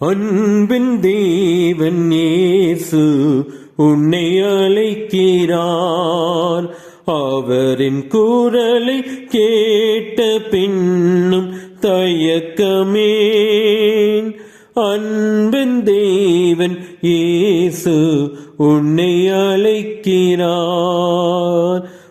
அன்பின் தேவன் இயேசு உன்னை அழைக்கிறார். அவரின் குரலை கேட்ட பின்னும் தயக்கமேன் அன்பின் தேவன் இயேசு உன்னை அழைக்கிறார்.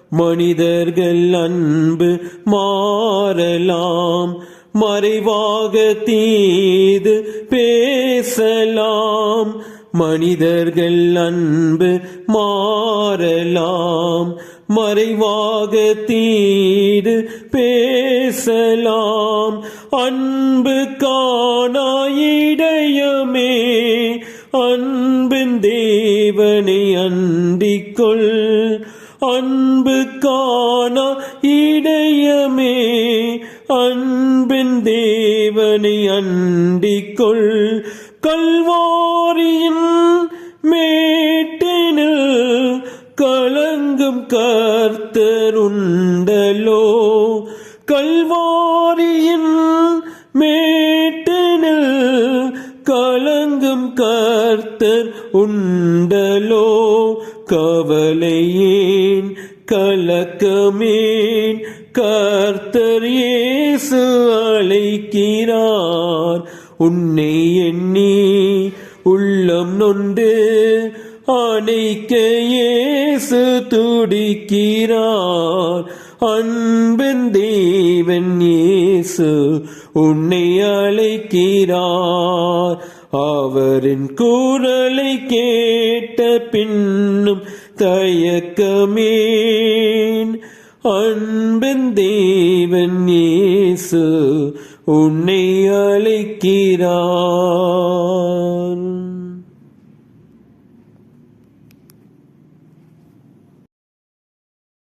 மனிதர்கள் அன்பு மாறலாம். மறைவாக தீது பேசலாம். மனிதர்கள் அன்பு மாறலாம். மறைவாக தீது பேசலாம். அன்பு காணாயிடயமே. அன்பின் தேவனை அண்டிக்கொள். அன்பு காண இடையமே. அன்பின் தேவனை அண்டிக்கொள். கல்வாரியின் மேட்டினில் கலங்கும் கர்த்தருன் வழங்கும் கர்த்தர் உண்டலோ? கவலையேன் கலக்கமேன் கர்த்தர் இயேசு அழைக்கிறார். உன்னை எண்ணி உள்ளம் நொண்டு அணைக்க இயேசு துடிக்கிறார். அன்பின் தேவன் இயேசு உன்னை அழைக்கிறார். அவரின் குரலை கேட்ட பின்னும் தயக்கமேன். அன்பின் தேவன் இயேசு உன்னை அழைக்கிறார்.